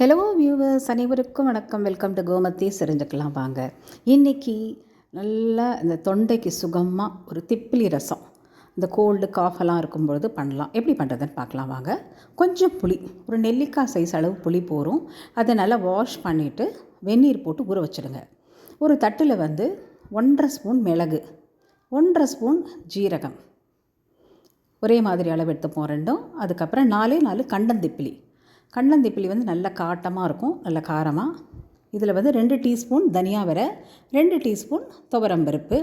Hello viewers அனைவருக்கும் வணக்கம். Welcome to கோமத்தி செறிஞ்சுக்கலாம் வாங்க. இன்றைக்கி நல்லா இந்த தொண்டைக்கு சுகமாக ஒரு திப்பிலி ரசம். இந்த கோல்டு காஃபெல்லாம் இருக்கும்பொழுது பண்ணலாம். எப்படி பண்ணுறதுன்னு பார்க்கலாம் வாங்க. கொஞ்சம் புளி. ஒரு நெல்லிக்காய் சைஸ் அளவு புளி போகும் அதை நல்லா வாஷ் பண்ணிவிட்டு வெந்நீர் போட்டு ஊற வச்சுடுங்க. ஒரு தட்டில் வந்து ஒன்றரை ஸ்பூன் மிளகு ஒன்றரை ஸ்பூன் ஜீரகம். ஒரே மாதிரி அளவு எடுத்துப்போம் ரெண்டும். அதுக்கப்புறம் நாலே நாலு கண்டந்திப்பிலி கண்ணந்திப்பிலி வந்து நல்ல காட்டமாக இருக்கும் நல்ல காரமாக இதில் வந்து ரெண்டு டீஸ்பூன் தனியா வர ரெண்டு டீஸ்பூன் துவரம்பருப்பு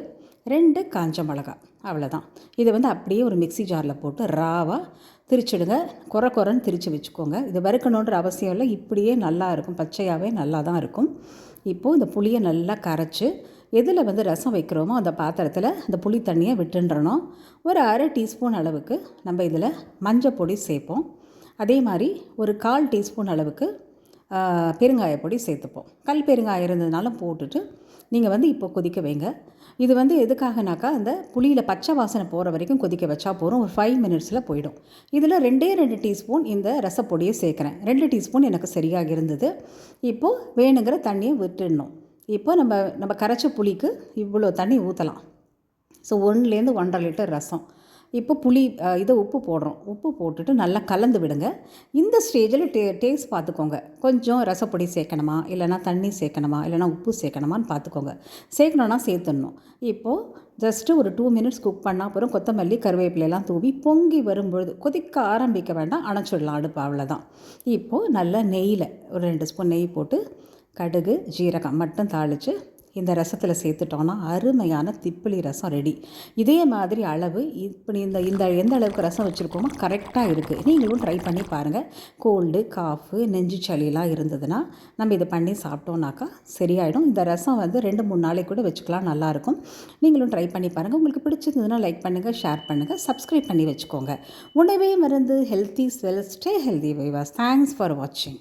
ரெண்டு காஞ்ச மிளகா அவ்வளோதான் இதை வந்து அப்படியே ஒரு மிக்ஸி ஜாரில் போட்டு ராவாக திரிச்சிடுங்க. குறை குறைன்னு திரித்து வச்சுக்கோங்க. இது வறுக்கணுன்ற அவசியம் இல்லை. இப்படியே நல்லா இருக்கும். பச்சையாகவே நல்லா தான் இருக்கும். இப்போது இந்த புளியை நல்லா கரைச்சி எதில் வந்து ரசம் வைக்கிறோமோ அந்த பாத்திரத்தில் அந்த புளி தண்ணியை விட்டுன்றணும். ஒரு அரை டீஸ்பூன் அளவுக்கு நம்ம இதில் மஞ்சள் பொடி சேர்ப்போம். அதே மாதிரி ஒரு கால் டீஸ்பூன் அளவுக்கு பெருங்காய பொடி சேர்த்துப்போம். கல் பெருங்காயம் இருந்ததுனாலும் போட்டுட்டு நீங்கள் வந்து இப்போ கொதிக்க வைங்க. இது வந்து எதுக்காகனாக்கா அந்த புளியில் பச்சை வாசனை போகிற வரைக்கும் கொதிக்க வச்சா போதும். ஒரு ஃபைவ் மினிட்ஸில் போயிடும். இதில் ரெண்டே ரெண்டு டீஸ்பூன் இந்த ரசப்பொடியை சேர்க்குறேன். ரெண்டு டீஸ்பூன் எனக்கு சரியாக இருந்தது. இப்போது வேணுங்கிற தண்ணியை விட்டுடணும். இப்போ நம்ம நம்ம கரைச்ச புளிக்கு இவ்வளோ தண்ணி ஊற்றலாம் ஸோ ஒன்றுலேருந்து ஒன்றரை லிட்டர் ரசம். இப்போ புளி இதை உப்பு போடுறோம். உப்பு போட்டுட்டு நல்லா கலந்து விடுங்க. இந்த ஸ்டேஜில் டே டேஸ்ட் பார்த்துக்கோங்க. கொஞ்சம் ரசப்பொடி சேர்க்கணுமா? இல்லைனா தண்ணி சேர்க்கணுமா? இல்லைனா உப்பு சேர்க்கணுமான்னு பார்த்துக்கோங்க. சேர்க்கணுன்னா சேர்த்துடணும். இப்போது ஜஸ்ட்டு ஒரு டூ மினிட்ஸ் குக் பண்ணால் அப்புறம் கொத்தமல்லி கருவேப்பிலையெல்லாம் தூவி பொங்கி வரும்பொழுது கொதிக்க ஆரம்பிக்க வேண்டாம். அணைச்சிடலாம் அடுப்பு அவ்வளோதான் இப்போது நல்லா நெய்யில் ஒரு ரெண்டு ஸ்பூன் நெய் போட்டு கடுகு ஜீரகம் மட்டும் தாளித்து இந்த ரசத்தில் சேர்த்துட்டோன்னா அருமையான திப்பிலி ரசம் ரெடி இதே மாதிரி அளவு இப்படி இந்த இந்த எந்த அளவுக்கு ரசம் வச்சுருக்கோமோ கரெக்டாக இருக்குது நீங்களும் ட்ரை பண்ணி பாருங்கள் கோல்டு காஃபு நெஞ்சு சளியெல்லாம் இருந்ததுன்னா நம்ம இதை பண்ணி சாப்பிட்டோம்னாக்கா சரியாயிடும். இந்த ரசம் வந்து ரெண்டு மூணு நாளைக்கு கூட வச்சுக்கலாம் நல்லாயிருக்கும் நீங்களும் ட்ரை பண்ணி பாருங்கள் உங்களுக்கு பிடிச்சிருந்ததுன்னா லைக் பண்ணுங்கள் ஷேர் பண்ணுங்கள் சப்ஸ்கிரைப் பண்ணி வச்சுக்கோங்க. உணவே மருந்து healthy as well stay healthy always thanks for வாட்சிங்